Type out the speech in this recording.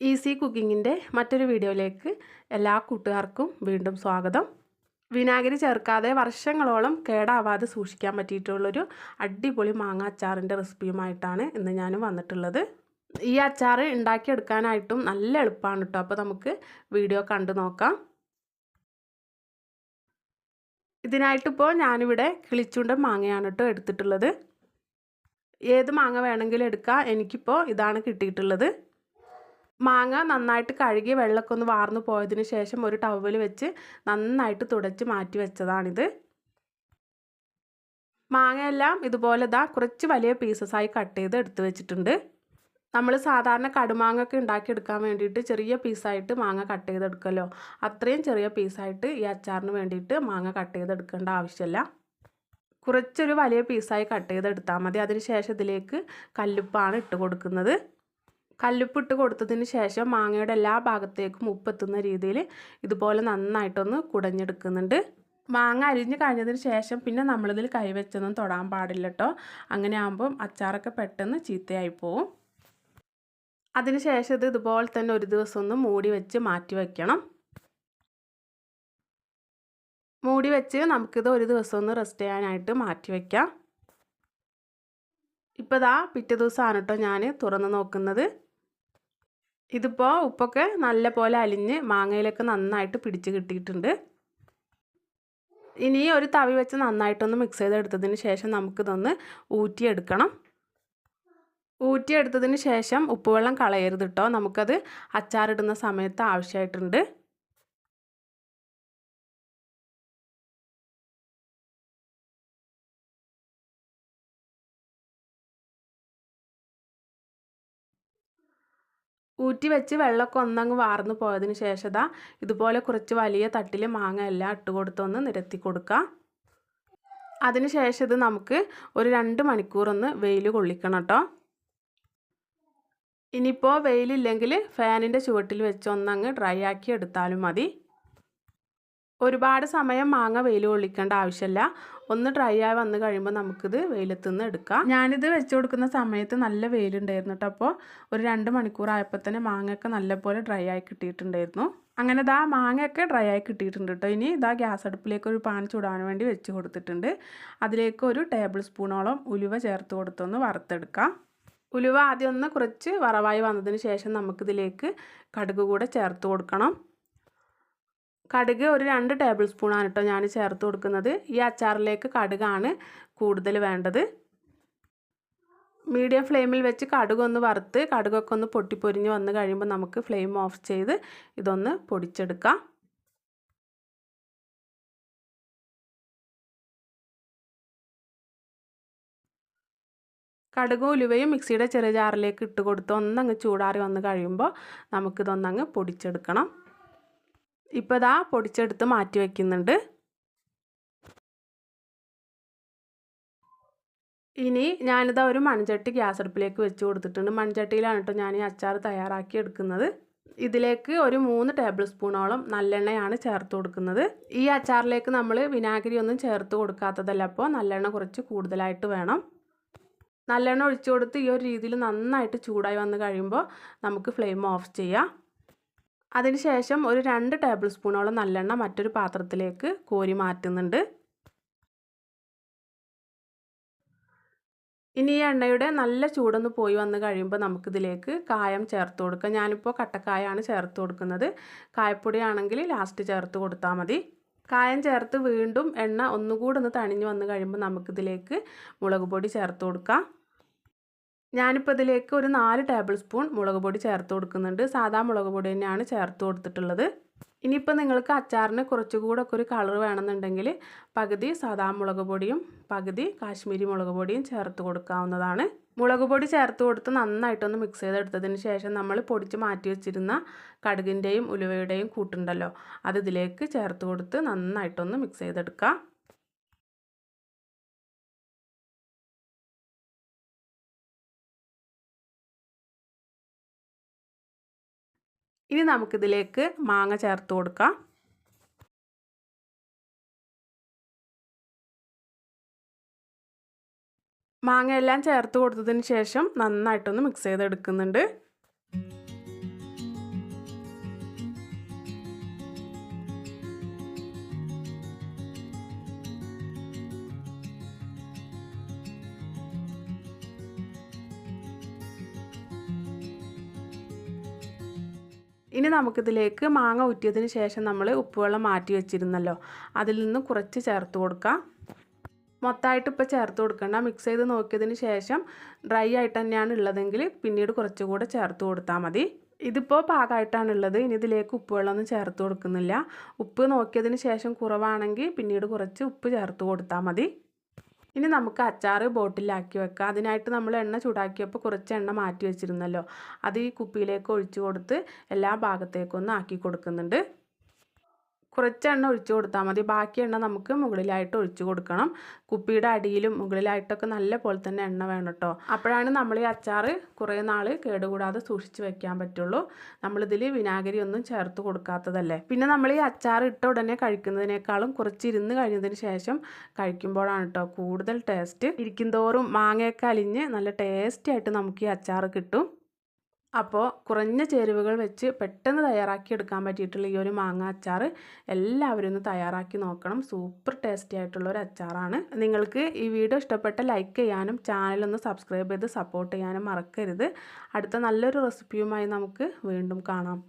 Easy കുക്കിങ്ങിന്റെ മറ്റൊരു വീഡിയോയിലേക്ക് എല്ലാ കൂട്ടുകാർക്കും വീണ്ടും സ്വാഗതം. വിനാഗിരി ചേർക്കാതെ വർഷങ്ങളോളം കേടാവാതെ സൂക്ഷിക്കാൻ പറ്റിയിട്ടുള്ളൊരു അടിപൊളി മാങ്ങ അച്ചാറിന്റെ റെസിപ്പിയുമായിട്ടാണ് ഇന്ന് ഞാൻ വന്നിട്ടുള്ളത്. ഈ അച്ചാർ ഉണ്ടാക്കിയെടുക്കാനായിട്ടും നല്ല എളുപ്പമാണ് കേട്ടോ അപ്പോൾ നമുക്ക് വീഡിയോ കണ്ടു നോക്കാം. ഇതിനായിട്ടിപ്പോൾ ഞാനിവിടെ കിളിച്ചുണ്ട മാങ്ങയാണ് കേട്ടോ എടുത്തിട്ടുള്ളത്. ഏത് മാങ്ങ വേണമെങ്കിലും എടുക്കാം. എനിക്കിപ്പോൾ ഇതാണ് കിട്ടിയിട്ടുള്ളത്. മാങ്ങ നന്നായിട്ട് കഴുകി വെള്ളമൊക്കെ ഒന്ന് വാർന്നു പോയതിന് ശേഷം ഒരു ടവൽ വെച്ച് നന്നായിട്ട് തുടച്ച് മാറ്റി വെച്ചതാണിത്. മാങ്ങയെല്ലാം ഇതുപോലെ ഇതാ കുറച്ച് വലിയ പീസസായി കട്ട് ചെയ്ത് എടുത്തു വെച്ചിട്ടുണ്ട്. നമ്മൾ സാധാരണ കടുമാങ്ങ ഒക്കെ ഉണ്ടാക്കിയെടുക്കാൻ വേണ്ടിയിട്ട് ചെറിയ പീസായിട്ട് മാങ്ങ കട്ട് ചെയ്തെടുക്കല്ലോ. അത്രയും ചെറിയ പീസായിട്ട് ഈ അച്ചാറിന് വേണ്ടിയിട്ട് മാങ്ങ കട്ട് ചെയ്തെടുക്കേണ്ട ആവശ്യമില്ല. കുറച്ചൊരു വലിയ പീസായി കട്ട് ചെയ്തെടുത്താൽ മതി. അതിന് ശേഷം ഇതിലേക്ക് കല്ലുപ്പാണ് ഇട്ട് കൊടുക്കുന്നത്. കല്ലുപ്പിട്ട് കൊടുത്തതിന് ശേഷം മാങ്ങയുടെ എല്ലാ ഭാഗത്തേക്കും ഉപ്പെത്തുന്ന രീതിയിൽ ഇതുപോലെ നന്നായിട്ടൊന്ന് കുടഞ്ഞെടുക്കുന്നുണ്ട്. മാങ്ങ അരിഞ്ഞ് കഴിഞ്ഞതിന് ശേഷം പിന്നെ നമ്മളിതിൽ കൈവച്ചൊന്നും തൊടാൻ പാടില്ല കേട്ടോ അങ്ങനെ ആകുമ്പം അച്ചാറൊക്കെ പെട്ടെന്ന് ചീത്തയായി പോവും. അതിന് ശേഷം ഇത് ഇതുപോലെ തന്നെ ഒരു ദിവസം ഒന്ന് മൂടി വെച്ച് മാറ്റി വയ്ക്കണം മൂടി വെച്ച് നമുക്കിത് ഒരു ദിവസം ഒന്ന് റെസ്റ്റ് ചെയ്യാനായിട്ട് മാറ്റി വയ്ക്കാം ഇപ്പോൾ ഇതാ പിറ്റേ ദിവസമാണ് കേട്ടോ ഞാൻ തുറന്ന് നോക്കുന്നത്. ഇതിപ്പോൾ ഉപ്പൊക്കെ നല്ല പോലെ അലിഞ്ഞ് മാങ്ങയിലൊക്കെ നന്നായിട്ട് പിടിച്ച് കിട്ടിയിട്ടുണ്ട്. ഇനി ഒരു തവി വെച്ച് നന്നായിട്ടൊന്ന് മിക്സ് ചെയ്തെടുത്തതിന് ശേഷം നമുക്കിതൊന്ന് ഊറ്റിയെടുക്കണം. ഊറ്റിയെടുത്തതിന് ശേഷം ഉപ്പുവെള്ളം കളയരുത് കേട്ടോ നമുക്കത് അച്ചാറിടുന്ന സമയത്ത് ആവശ്യമായിട്ടുണ്ട് ഊറ്റി വെച്ച് വെള്ളമൊക്കെ ഒന്നങ്ങ് വാർന്നു പോയതിന് ശേഷം ഇതാ ഇതുപോലെ കുറച്ച് വലിയ തട്ടിൽ മാങ്ങ എല്ലാം ഇട്ട് കൊടുത്തൊന്ന് നിരത്തി കൊടുക്കുക അതിന് ശേഷം ഇത് നമുക്ക് ഒരു രണ്ട് മണിക്കൂറൊന്ന് വെയിൽ കൊള്ളിക്കണം കേട്ടോ ഇനിയിപ്പോൾ വെയിലില്ലെങ്കിൽ ഫാനിന്റെ ചുവട്ടിൽ വെച്ച് ഒന്നങ്ങ് ഡ്രൈ ആക്കി എടുത്താലും മതി. ഒരുപാട് സമയം മാങ്ങ വെയിൽ കൊള്ളിക്കേണ്ട ആവശ്യമില്ല ഒന്ന് ഡ്രൈ ആയി വന്നു കഴിയുമ്പോൾ നമുക്കിത് വെയിലത്തു നിന്ന് എടുക്കാം. ഞാനിത് വെച്ച് കൊടുക്കുന്ന സമയത്ത് നല്ല വെയിലുണ്ടായിരുന്നു കേട്ടോ അപ്പോൾ ഒരു രണ്ട് മണിക്കൂറായപ്പോൾ തന്നെ മാങ്ങയൊക്കെ നല്ലപോലെ ഡ്രൈ ആയി കിട്ടിയിട്ടുണ്ടായിരുന്നു. അങ്ങനെ ഇതാ മാങ്ങയൊക്കെ ഡ്രൈ ആയി കിട്ടിയിട്ടുണ്ട് കേട്ടോ ഇനി ഇതാ ഗ്യാസ് അടുപ്പിലേക്ക് ഒരു പാൻ ചൂടാൻ വേണ്ടി വെച്ച് കൊടുത്തിട്ടുണ്ട്. അതിലേക്ക് ഒരു ടേബിൾ സ്പൂണോളം ഉലുവ ചേർത്ത് കൊടുത്തൊന്ന് വറുത്തെടുക്കാം. ഉലുവ ആദ്യം ഒന്ന് കുറച്ച് വറവായി വന്നതിന് ശേഷം നമുക്കിതിലേക്ക് കടുക് കൂടെ ചേർത്ത് കൊടുക്കണം. കടുക് ഒരു രണ്ട് ടേബിൾ സ്പൂണാണ് കേട്ടോ ഞാൻ ചേർത്ത് കൊടുക്കുന്നത്. ഈ അച്ചാറിലേക്ക് കടുകാണ് കൂടുതൽ വേണ്ടത്. മീഡിയം ഫ്ലെയിമിൽ വെച്ച് കടുകൊന്ന് വറുത്ത് കടുകൊക്കെ ഒന്ന് പൊട്ടിപ്പൊരിഞ്ഞ് വന്ന് കഴിയുമ്പോൾ നമുക്ക് ഫ്ലെയിം ഓഫ് ചെയ്ത് ഇതൊന്ന് പൊടിച്ചെടുക്കാം. കടുകും ഉലുവയും മിക്സിയുടെ ചെറിയ ജാറിലേക്ക് ഇട്ട് കൊടുത്ത് ഒന്നങ്ങ് ചൂടാറി വന്ന് കഴിയുമ്പോൾ നമുക്കിതൊന്നങ്ങ് പൊടിച്ചെടുക്കണം. ഇപ്പോൾ ഇതാ പൊടിച്ചെടുത്ത് മാറ്റി വയ്ക്കുന്നുണ്ട് ഇനി ഞാനിതാ ഒരു മൺചട്ടി ഗ്യാസ് അടുപ്പിലേക്ക് വെച്ച് കൊടുത്തിട്ടുണ്ട്. മൺചട്ടിയിലാണ് കേട്ടോ ഞാൻ ഈ അച്ചാർ തയ്യാറാക്കി എടുക്കുന്നത്. ഇതിലേക്ക് ഒരു മൂന്ന് ടേബിൾ സ്പൂണോളം നല്ലെണ്ണയാണ് ചേർത്ത് കൊടുക്കുന്നത്. ഈ അച്ചാറിലേക്ക് നമ്മൾ വിനാഗിരി ഒന്നും ചേർത്ത് കൊടുക്കാത്തതല്ല. അപ്പോൾ നല്ലെണ്ണ കുറച്ച് കൂടുതലായിട്ട് വേണം. നല്ലെണ്ണ ഒഴിച്ചു കൊടുത്ത് ഈ ഒരു രീതിയിൽ നന്നായിട്ട് ചൂടായി വന്ന് കഴിയുമ്പോൾ നമുക്ക് ഫ്ലെയിം ഓഫ് ചെയ്യാം. അതിനുശേഷം ഒരു രണ്ട് ടേബിൾ സ്പൂണോളം നല്ലെണ്ണ മറ്റൊരു പാത്രത്തിലേക്ക് കോരി മാറ്റുന്നുണ്ട്. ഇനി ഈ എണ്ണയുടെ നല്ല ചൂടൊന്ന് പോയി വന്ന് കഴിയുമ്പോൾ നമുക്കിതിലേക്ക് കായം ചേർത്ത് കൊടുക്കാം. ഞാനിപ്പോൾ കട്ടക്കായാണ് ചേർത്ത് കൊടുക്കുന്നത്. കായപ്പൊടിയാണെങ്കിൽ ലാസ്റ്റ് ചേർത്ത് കൊടുത്താൽ മതി. കായം ചേർത്ത് വീണ്ടും എണ്ണ ഒന്നുകൂടെ ഒന്ന് തണിഞ്ഞ് വന്ന് കഴിയുമ്പോൾ നമുക്കിതിലേക്ക് മുളക് പൊടി ചേർത്ത് കൊടുക്കാം. ഞാനിപ്പോൾ ഇതിലേക്ക് ഒരു നാല് ടേബിൾ സ്പൂൺ മുളക് പൊടി ചേർത്ത് കൊടുക്കുന്നുണ്ട്. സാധാ മുളക് പൊടി തന്നെയാണ് ചേർത്ത് കൊടുത്തിട്ടുള്ളത്. ഇനിയിപ്പോൾ നിങ്ങൾക്ക് അച്ചാറിന് കുറച്ചുകൂടെ ഒക്കെ ഒരു കളർ വേണമെന്നുണ്ടെങ്കിൽ പകുതി സാധാ മുളക് പൊടിയും പകുതി കാശ്മീരി മുളക് പൊടിയും ചേർത്ത് കൊടുക്കാവുന്നതാണ്. മുളക് പൊടി ചേർത്ത് കൊടുത്ത് നന്നായിട്ടൊന്ന് മിക്സ് ചെയ്തെടുത്തതിന് ശേഷം നമ്മൾ പൊടിച്ച് മാറ്റി വെച്ചിരുന്ന കടുകിന്റെയും ഉലുവയുടെയും കൂട്ടുണ്ടല്ലോ അത് ഇതിലേക്ക് ചേർത്ത് കൊടുത്ത് നന്നായിട്ടൊന്ന് മിക്സ് ചെയ്തെടുക്കാം. ഇനി നമുക്കിതിലേക്ക് മാങ്ങ ചേർത്ത് കൊടുക്കാം. മാങ്ങ എല്ലാം ചേർത്ത് കൊടുത്തതിന് ശേഷം നന്നായിട്ടൊന്ന് മിക്സ് ചെയ്തെടുക്കുന്നുണ്ട്. ഇനി നമുക്കിതിലേക്ക് മാങ്ങ ഊറ്റിയതിന് ശേഷം നമ്മൾ ഉപ്പുവെള്ളം മാറ്റി വെച്ചിരുന്നല്ലോ. അതിൽ നിന്ന് കുറച്ച് ചേർത്ത് കൊടുക്കാം. മൊത്തമായിട്ട് ഇപ്പോൾ ചേർത്ത് കൊടുക്കണ്ട. മിക്സ് ചെയ്ത് നോക്കിയതിന് ശേഷം ഡ്രൈ ആയിട്ട് തന്നെയാണ് ഉള്ളതെങ്കിൽ പിന്നീട് കുറച്ചുകൂടെ ചേർത്ത് കൊടുത്താൽ മതി. ഇതിപ്പോൾ പാകമായിട്ടാണുള്ളത് ഇനി ഇതിലേക്ക് ഉപ്പുവെള്ളമൊന്നും ചേർത്ത് കൊടുക്കുന്നില്ല. ഉപ്പ് നോക്കിയതിന് ശേഷം കുറവാണെങ്കിൽ പിന്നീട് കുറച്ച് ഉപ്പ് ചേർത്ത് കൊടുത്താൽ മതി. ഇനി നമുക്ക് അച്ചാർ ബോട്ടിലാക്കി വെക്കാം. അതിനായിട്ട് നമ്മൾ എണ്ണ ചൂടാക്കിയപ്പോൾ കുറച്ച് എണ്ണ മാറ്റി വെച്ചിരുന്നല്ലോ. അത് ഈ കുപ്പിയിലേക്ക് ഒഴിച്ചു കൊടുത്ത് എല്ലാ ഭാഗത്തേക്കൊന്ന് ആക്കി കൊടുക്കുന്നുണ്ട്. കുറച്ച് എണ്ണ ഒഴിച്ചു കൊടുത്താൽ മതി. ബാക്കി എണ്ണ നമുക്ക് മുകളിലായിട്ട് ഒഴിച്ചു കൊടുക്കണം. കുപ്പിയുടെ അടിയിലും മുകളിലായിട്ടൊക്കെ നല്ല പോലെ തന്നെ എണ്ണ വേണം കേട്ടോ. അപ്പോഴാണ് നമ്മൾ ഈ അച്ചാർ കുറേ നാൾ കേടുകൂടാതെ സൂക്ഷിച്ച് വെക്കാൻ പറ്റുള്ളൂ. നമ്മളിതിൽ വിനാഗിരി ഒന്നും ചേർത്ത് കൊടുക്കാത്തതല്ലേ. പിന്നെ നമ്മൾ ഈ അച്ചാർ ഇട്ട ഉടനെ കഴിക്കുന്നതിനേക്കാളും കുറച്ച് ഇരുന്ന് കഴിഞ്ഞതിന് ശേഷം കഴിക്കുമ്പോഴാണ് കേട്ടോ കൂടുതൽ ടേസ്റ്റ്. ഇരിക്കും തോറും മാങ്ങയൊക്കെ അലിഞ്ഞ് നല്ല ടേസ്റ്റി ആയിട്ട് നമുക്ക് ഈ അച്ചാർ കിട്ടും. അപ്പോൾ കുറഞ്ഞ ചേരുവകൾ വെച്ച് പെട്ടെന്ന് തയ്യാറാക്കി എടുക്കാൻ പറ്റിയിട്ടുള്ള ഈ ഒരു മാങ്ങ അച്ചാർ എല്ലാവരും ഒന്ന് തയ്യാറാക്കി നോക്കണം. സൂപ്പർ ടേസ്റ്റി ആയിട്ടുള്ള ഒരു അച്ചാറാണ്. നിങ്ങൾക്ക് ഈ വീഡിയോ ഇഷ്ടപ്പെട്ട ലൈക്ക് ചെയ്യാനും ചാനലൊന്ന് സബ്സ്ക്രൈബ് ചെയ്ത് സപ്പോർട്ട് ചെയ്യാനും മറക്കരുത്. അടുത്ത നല്ലൊരു റെസിപ്പിയുമായി നമുക്ക് വീണ്ടും കാണാം.